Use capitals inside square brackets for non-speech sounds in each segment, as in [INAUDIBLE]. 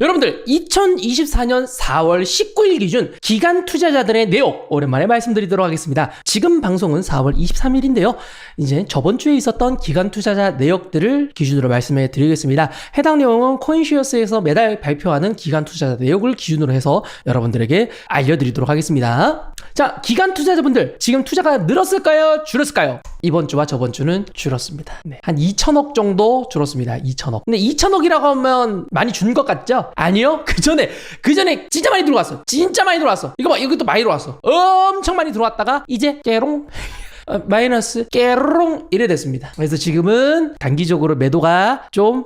여러분들 2024년 4월 19일 기준 기간 투자자들의 내용 오랜만에 말씀드리도록 하겠습니다. 지금 방송은 4월 23일인데요. 이제 저번 주에 있었던 기간 투자자 내역들을 기준으로 말씀해 드리겠습니다. 해당 내용은 코인시어스에서 매달 발표하는 기간 투자자 내역을 기준으로 해서 여러분들에게 알려드리도록 하겠습니다. 자, 기간 투자자분들 지금 투자가 늘었을까요? 줄었을까요? 이번 주와 저번 주는 줄었습니다. 네, 한 2천억 정도 줄었습니다. 2천억. 근데 2천억이라고 하면 많이 준 것 같죠? 아니요. [LAUGHS] 그 전에 그 전에 진짜 많이 들어왔어. 진짜 많이 들어왔어. 이거 봐, 이것도 많이 들어왔어. 엄청 많이 들어왔다가 이제 깨롱. [LAUGHS] 어, 마이너스 깨롱 이래 됐습니다. 그래서 지금은 단기적으로 매도가 좀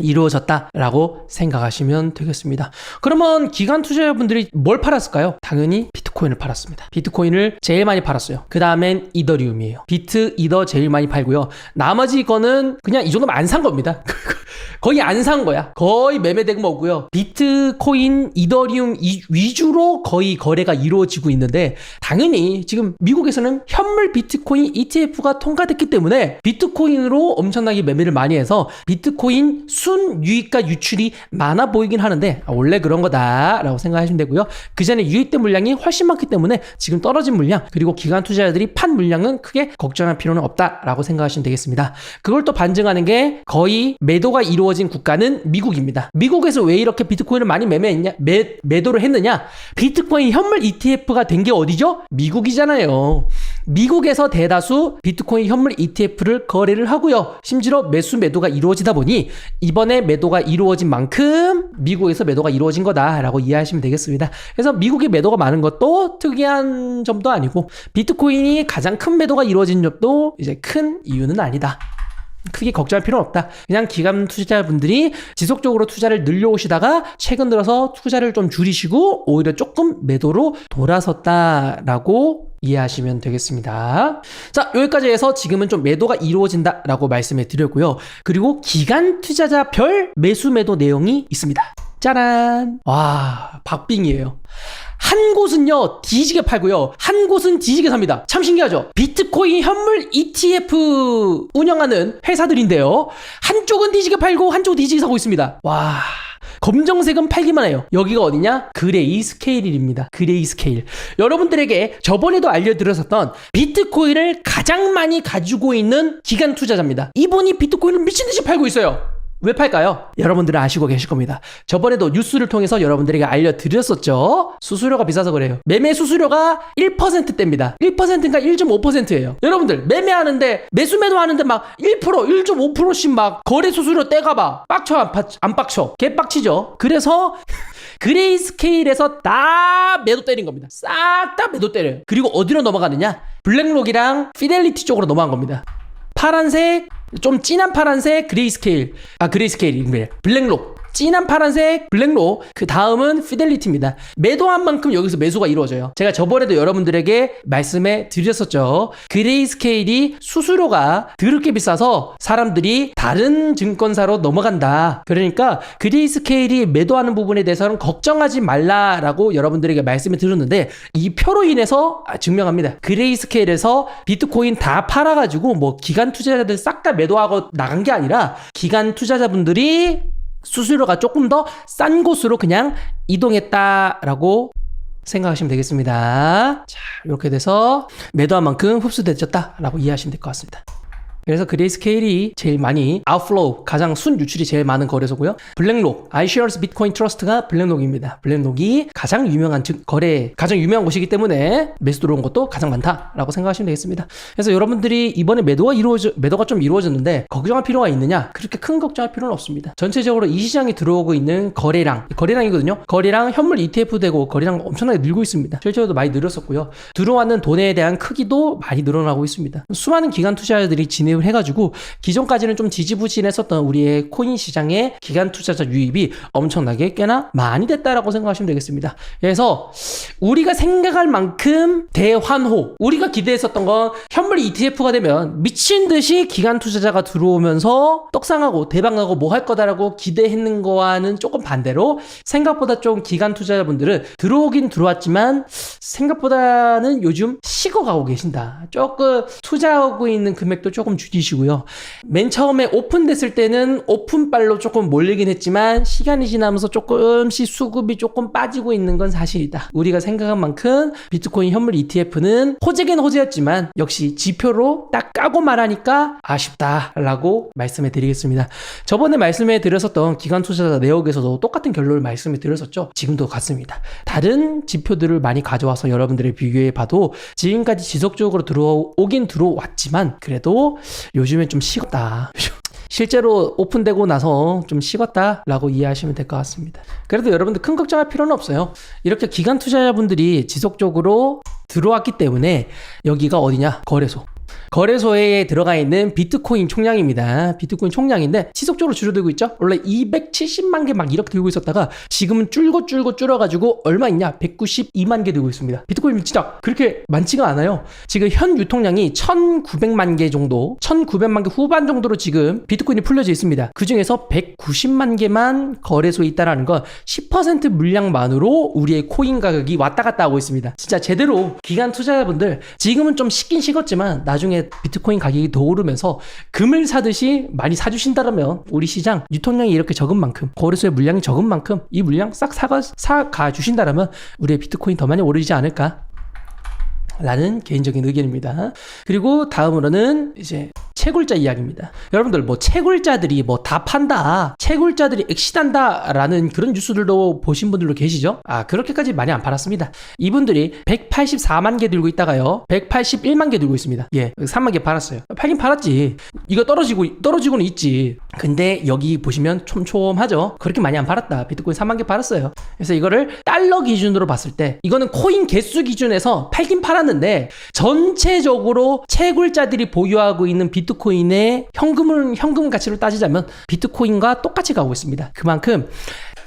이루어졌다라고 생각하시면 되겠습니다. 그러면 기관 투자자분들이 뭘 팔았을까요? 당연히 비트코인 을 팔았습니다. 비트코인을 제일 많이 팔았어요. 그 다음엔 이더리움이에요. 비트, 이더 제일 많이 팔고요. 나머지 거는 그냥 이 정도면 안 산 겁니다. [LAUGHS] 거의 안 산 거야. 거의 매매된 거고요. 비트코인, 이더리움 이- 위주로 거의 거래가 이루어지고 있는데 당연히 지금 미국에서는 현물 비트코인 ETF가 통과됐기 때문에 비트코인으로 엄청나게 매매를 많이 해서 비트코인 순 유입과 유출이 많아 보이긴 하는데 아, 원래 그런 거다라고 생각하시면 되고요. 그 전에 유입된 물량이 훨씬 많기 때문에 지금 떨어진 물량 그리고 기관 투자자들이 판 물량은 크게 걱정할 필요는 없다라고 생각하시면 되겠습니다. 그걸 또 반증하는 게 거의 매도가 이루어진 국가는 미국입니다. 미국에서 왜 이렇게 비트코인을 많이 매매했냐, 매, 매도를 했느냐? 비트코인 현물 ETF가 된 게 어디죠? 미국이잖아요. 미국에서 대다수 비트코인 현물 ETF를 거래를 하고요. 심지어 매수 매도가 이루어지다 보니 이번에 매도가 이루어진 만큼 미국에서 매도가 이루어진 거다라고 이해하시면 되겠습니다. 그래서 미국의 매도가 많은 것도 특이한 점도 아니고 비트코인이 가장 큰 매도가 이루어진 점도 이제 큰 이유는 아니다. 크게 걱정할 필요는 없다. 그냥 기관 투자자분들이 지속적으로 투자를 늘려오시다가 최근 들어서 투자를 좀 줄이시고 오히려 조금 매도로 돌아섰다라고 이해하시면 되겠습니다. 자, 여기까지 해서 지금은 좀 매도가 이루어진다라고 말씀해 드렸고요. 그리고 기간 투자자별 매수 매도 내용이 있습니다. 짜란! 와, 박빙이에요. 한 곳은요, 뒤지게 팔고요. 한 곳은 뒤지게 삽니다. 참 신기하죠? 비트코인 현물 ETF 운영하는 회사들인데요. 한쪽은 뒤지게 팔고 한쪽은 뒤지게 사고 있습니다. 와. 검정색은 팔기만 해요. 여기가 어디냐? 그레이 스케일입니다. 그레이 스케일. 여러분들에게 저번에도 알려드렸었던 비트코인을 가장 많이 가지고 있는 기간 투자자입니다. 이분이 비트코인을 미친 듯이 팔고 있어요. 왜 팔까요? 여러분들은 아시고 계실 겁니다. 저번에도 뉴스를 통해서 여러분들에게 알려드렸었죠. 수수료가 비싸서 그래요. 매매 수수료가 1%대입니다. 1%인가 1.5%예요. 여러분들 매매하는데 매수 매도 하는데 막 1% 1.5%씩 막 거래 수수료 떼가 봐. 빡쳐 안, 빡, 안 빡쳐? 개빡치죠. 그래서 [LAUGHS] 그레이 스케일에서 다 매도 때린 겁니다. 싹 다 매도 때려요. 그리고 어디로 넘어가느냐? 블랙록이랑 피델리티 쪽으로 넘어간 겁니다. 파란색, 좀 진한 파란색 그레이스케일. 아, 그레이스케일이 블랙록. 진한 파란색 블랙록. 그 다음은 피델리티입니다. 매도한 만큼 여기서 매수가 이루어져요. 제가 저번에도 여러분들에게 말씀해 드렸었죠. 그레이스케일이 수수료가 드럽게 비싸서 사람들이 다른 증권사로 넘어간다. 그러니까 그레이스케일이 매도하는 부분에 대해서는 걱정하지 말라라고 여러분들에게 말씀을 드렸는데 이 표로 인해서 증명합니다. 그레이스케일에서 비트코인 다 팔아가지고 뭐 기간 투자자들 싹 다 매도하고 나간 게 아니라 기간 투자자분들이 수수료가 조금 더 싼 곳으로 그냥 이동했다라고 생각하시면 되겠습니다. 자, 이렇게 돼서 매도한 만큼 흡수되졌다라고 이해하시면 될 것 같습니다. 그래서 그레이스케일이 제일 많이 아웃플로우 가장 순 유출이 제일 많은 거래소고요. 블랙록 iShares 비트코인 트러스트가 블랙록입니다. 블랙록이 가장 유명한 즉 거래 가장 유명한 곳이기 때문에 매수 들어온 것도 가장 많다라고 생각하시면 되겠습니다. 그래서 여러분들이 이번에 매도가 이루어져 매도가 좀 이루어졌는데 걱정할 필요가 있느냐? 그렇게 큰 걱정할 필요는 없습니다. 전체적으로 이 시장에 들어오고 있는 거래량 거래량이거든요. 거래량 현물 ETF 되고 거래량 엄청나게 늘고 있습니다. 실제로도 많이 늘었었고요. 들어왔는 돈에 대한 크기도 많이 늘어나고 있습니다. 수많은 기관 투자자들이 진 입을 해가지고 기존까지는 좀 지지부진했었던 우리의 코인 시장의 기관 투자자 유입이 엄청나게 꽤나 많이 됐다라고 생각하시면 되겠습니다. 그래서 우리가 생각할 만큼 대환호 우리가 기대했었던 건 현물 ETF가 되면 미친 듯이 기관 투자자가 들어오면서 떡상하고 대박나고 뭐 할 거다라고 기대했는 거와는 조금 반대로 생각보다 좀 기관 투자자분들은 들어오긴 들어왔지만 생각보다는 요즘 식어가고 계신다. 조금 투자하고 있는 금액도 조금 줄이시고요. 맨 처음에 오픈됐을 때는 오픈발로 조금 몰리긴 했지만 시간이 지나면서 조금씩 수급이 조금 빠지고 있는 건 사실이다. 우리가 생각한 만큼 비트코인 현물 ETF는 호재긴 호재였지만 역시 지표로 딱 까고 말하니까 아쉽다라고 말씀해 드리겠습니다. 저번에 말씀해 드렸었던 기관 투자자 내역에서도 똑같은 결론을 말씀해 드렸었죠. 지금도 같습니다. 다른 지표들을 많이 가져와서 여러분들이 비교해 봐도 지금까지 지속적으로 들어오긴 들어왔지만 그래도 요즘엔 좀 식었다. [LAUGHS] 실제로 오픈되고 나서 좀 식었다라고 이해하시면 될 것 같습니다. 그래도 여러분들 큰 걱정할 필요는 없어요. 이렇게 기관 투자자분들이 지속적으로 들어왔기 때문에 여기가 어디냐? 거래소. 거래소에 들어가 있는 비트코인 총량입니다. 비트코인 총량인데 지속적으로 줄어들고 있죠. 원래 270만 개 막 이렇게 들고 있었다가 지금은 줄고 줄고 줄어가지고 얼마 있냐? 192만 개 들고 있습니다. 비트코인 진짜 그렇게 많지가 않아요. 지금 현 유통량이 1,900만 개 정도, 1,900만 개 후반 정도로 지금 비트코인이 풀려져 있습니다. 그 중에서 190만 개만 거래소에 있다라는 건 10% 물량만으로 우리의 코인 가격이 왔다 갔다 하고 있습니다. 진짜 제대로 기간 투자자분들 지금은 좀 식긴 식었지만 나 중에 비트코인 가격이 더 오르면서 금을 사듯이 많이 사주신다면 우리 시장 유통량이 이렇게 적은 만큼 거래소의 물량이 적은 만큼 이 물량 싹 사가 사가 주신다면 우리의 비트코인 더 많이 오르지 않을까? 라는 개인적인 의견입니다. 그리고 다음으로는 이제 채굴자 이야기입니다. 여러분들 뭐 채굴자들이 뭐 다 판다, 채굴자들이 엑시단다라는 그런 뉴스들도 보신 분들도 계시죠? 아 그렇게까지 많이 안 팔았습니다. 이분들이 184만 개 들고 있다가요, 181만 개 들고 있습니다. 예, 3만 개 팔았어요. 팔긴 팔았지. 이거 떨어지고 떨어지고는 있지. 근데 여기 보시면 촘촘하죠. 그렇게 많이 안 팔았다. 비트코인 3만 개 팔았어요. 그래서 이거를 달러 기준으로 봤을 때 이거는 코인 개수 기준에서 팔긴 팔았 는데 전체적으로 채굴자들이 보유하고 있는 비트코인의 현금을 현금 가치로 따지자면 비트코인과 똑같이 가고 있습니다. 그만큼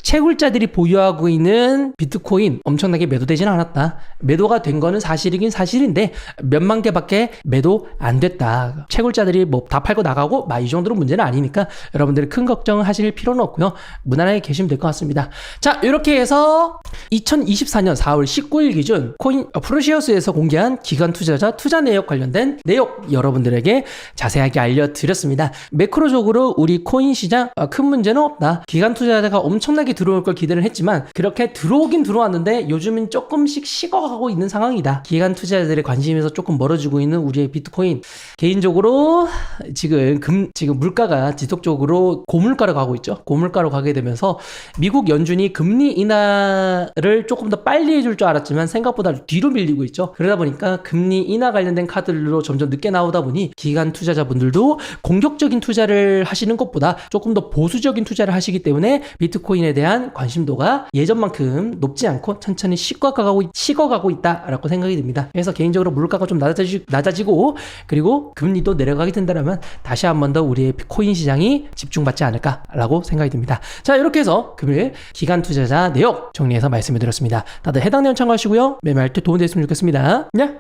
채굴자들이 보유하고 있는 비트코인 엄청나게 매도되지는 않았다. 매도가 된 거는 사실이긴 사실인데 몇만 개밖에 매도 안 됐다. 채굴자들이 뭐 다 팔고 나가고 막 이 정도로 문제는 아니니까 여러분들이 큰 걱정하실 필요는 없고요. 무난하게 계시면 될 것 같습니다. 자, 이렇게 해서 2024년 4월 19일 기준 코인 어, 프로시어스에서 공개한 기관 투자자 투자 내역 관련된 내역 여러분들에게 자세하게 알려드렸습니다. 매크로적으로 우리 코인 시장 어, 큰 문제는 없다. 기관 투자자가 엄청나게 들어올 걸 기대를 했지만 그렇게 들어오긴 들어왔는데 요즘은 조금씩 식어가고 있는 상황이다. 기관 투자자들의 관심에서 조금 멀어지고 있는 우리의 비트코인 개인적으로 지금 금 지금 물가가 지속적으로 고물가로 가고 있죠. 고물가로 가게 되면서 미국 연준이 금리 인하를 조금 더 빨리 해줄 줄 알았지만 생각보다 뒤로 밀리고 있죠. 그러다 보니까 금리 인하 관련된 카드로 점점 늦게 나오다 보니 기관 투자자분들도 공격적인 투자를 하시는 것보다 조금 더 보수적인 투자를 하시기 때문에 비트코인에 대한 관심도가 예전만큼 높지 않고 천천히 식어가고 식어가고 있다라고 생각이 듭니다. 그래서 개인적으로 물가가 좀 낮아지, 낮아지고 그리고 금리도 내려가게 된다면 다시 한 번 더 우리의 코인 시장이 집중받지 않을까라고 생각이 듭니다. 자 이렇게 해서 금일 기간 투자자 내역 정리해서 말씀을 드렸습니다. 다들 해당 내용 참고하시고요. 매매할 때 도움 됐으면 좋겠습니다. 네.